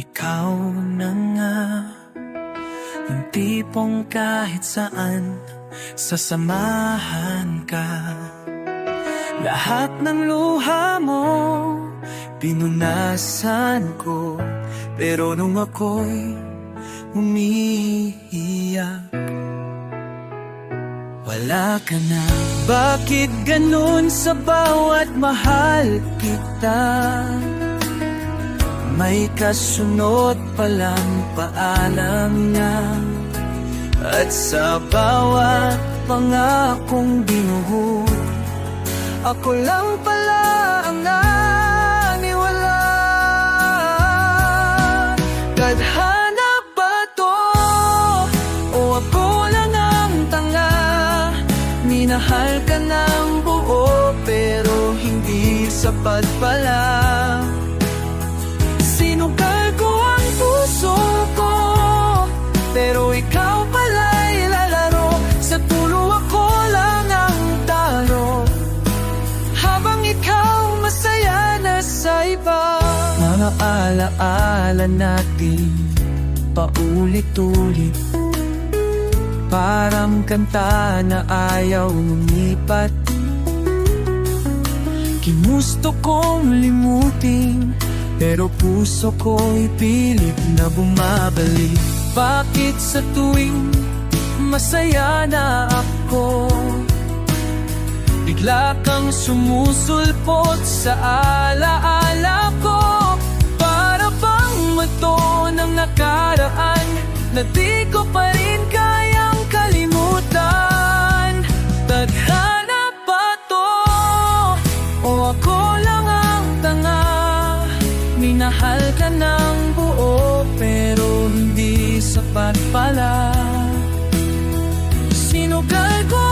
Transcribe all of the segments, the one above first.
ikaw na nga. Yung tipong kahit saan Sasamahan ka. Lahat ng luha mo Pinunasan ko. Pero nung ako'y umiiyak wala ka na. Bakit ganun sa bawat mahal kita? May kasunod palang paalam niya At sa bawat pangakong binuhod Ako lang pala ang naniwala Tadhana ba to? O ako lang ang tanga? Minahal ka ng buo pero hindi sapat pala alaala natin Paulit-ulit. Parang kanta na ayaw lumipat. Ginusto kong limutin Pero puso ko'y pilit na bumabalik. Bakit sa tuwing masaya na ako Bigla kang sumusulpot sa alaala Na di ko pa rin kayang kalimutan. Tadhana ba to? O ako lang ang tanga. Minahal ka ng buo Pero hindi sapat pala. Sinugal ko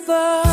believer.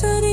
sunny